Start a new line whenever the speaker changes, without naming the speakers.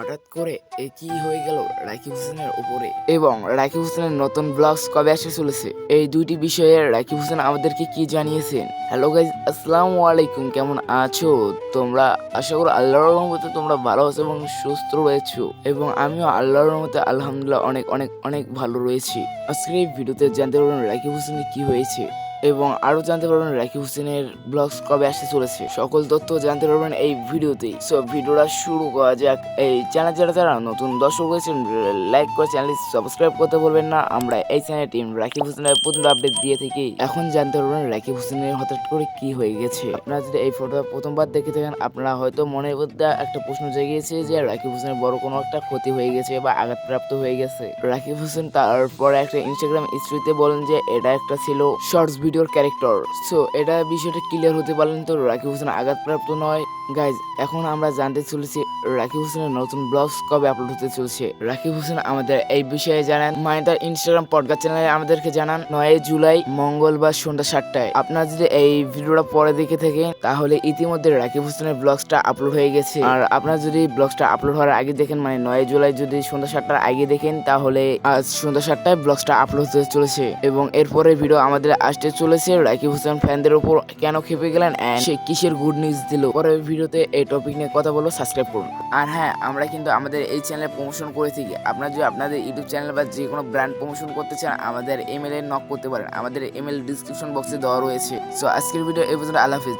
হঠাৎ করে এ কি হয়ে গেল রাকিব হোসেনের উপরে। এবং রাকিব হোসেনের নতুন ব্লগস কবে আসতে চলেছে? এই দুইটি বিষয়ে রাকিব হোসেন আমাদেরকে কি জানিয়েছেন? হ্যালো গাইজ আসসালামু আলাইকুম। কেমন আছো? তোমরা আশা করি আল্লাহর রহমতে তোমরা ভালো আছো এবং সুস্থ রয়েছো। এবং আমিও আল্লাহর রহমতে আলহামদুলিল্লাহ অনেক অনেক অনেক ভালো রয়েছি। আজকের এই ভিডিওতে জানতে পারবেন রাকিব হোসেনের কি হয়েছে। এবং আরও জানতে পারবেন রাকিব হোসেনের ব্লগস কবে আসতে চলেছে। সকল তথ্য জানতে পারবেন এই ভিডিওতেই। সো ভিডিওটা শুরু করা যাক। এই চ্যানেল যারা যারা নতুন দর্শক রয়েছেন লাইক করে চ্যানেল সাবস্ক্রাইব করতে বলবেন না। আমরা এই চ্যানেল টিম রাকিব হোসেনের প্রথম আপডেট দিয়ে থাকি। এখন জানতে পারবেন রাকিব হোসেনের হঠাৎ করে কি হয়ে গেছে। আপনারা যদি এই ফটোটা প্রথমবার দেখে থাকেন, আপনারা হয়তো মনের মধ্যে একটা প্রশ্ন জেগেছে যে রাকিব হোসেনের বড় কোনো একটা ক্ষতি হয়ে গেছে বা আঘাতপ্রাপ্ত হয়ে গেছে। রাকিব হোসেন তারপরে একটা ইনস্টাগ্রাম স্টোরিতে বলেন যে, এটা একটা ছিল শর্টস ভিডিওর ক্যারেক্টার। সো এটা বিষয়টা ক্লিয়ার হতে পারলেন তো রাকিব হোসেন আঘাতপ্রাপ্ত নয়। গাইজ এখন আমরা জানতে চলেছি রাকিব হোসেনের নতুন ব্লগস কবে আপলোড হতে চলছে। রাকিব হোসেন আমাদের এই বিষয়ে জানান। মাইদার ইনস্টাগ্রাম পডকাস্ট চ্যানেলে আমাদেরকে জানান। নয় জুলাই, মঙ্গলবার সন্ধ্যা সাতটায়। আপনারা যদি এই ভিডিওটা পরে দেখে থাকেন, তাহলে ইতিমধ্যে রাকিব হোসেনের ব্লগসটা আপলোড হয়ে গেছে। আর আপনারা যদি ব্লগসটা আপলোড হওয়ার আগে দেখেন মানে নয় জুলাই যদি সন্ধ্যা সাতটার আগে দেখেন, তাহলে আজ সন্ধ্যা সাতটায় ব্লগসটা আপলোড হতে চলেছে। এবং এরপরে ভিডিও আমাদের আসতে চলেছে। রাকিব হোসেন ফ্যানদের উপর কেন খেপে গেলেন অ্যান্ড সে কিসের গুড নিউজ দিল? পরের ভিডিওতে এই টপিক নিয়ে কথা বলো সাবস্ক্রাইব করুন। আর হ্যাঁ আমরা কিন্তু আমাদের এই চ্যানেলে প্রমোশন করে থাকি। আপনারা যদি আপনাদের ইউটিউব চ্যানেল বা যে কোনো ব্র্যান্ড প্রমোশন করতে চান, আমাদের ইমেলে নক করতে পারেন। আমাদের ইমেল ডিসক্রিপশন বক্সে দেওয়া রয়েছে। সো আজকের ভিডিও এই পর্যন্ত। আল্লাহ হাফিজ।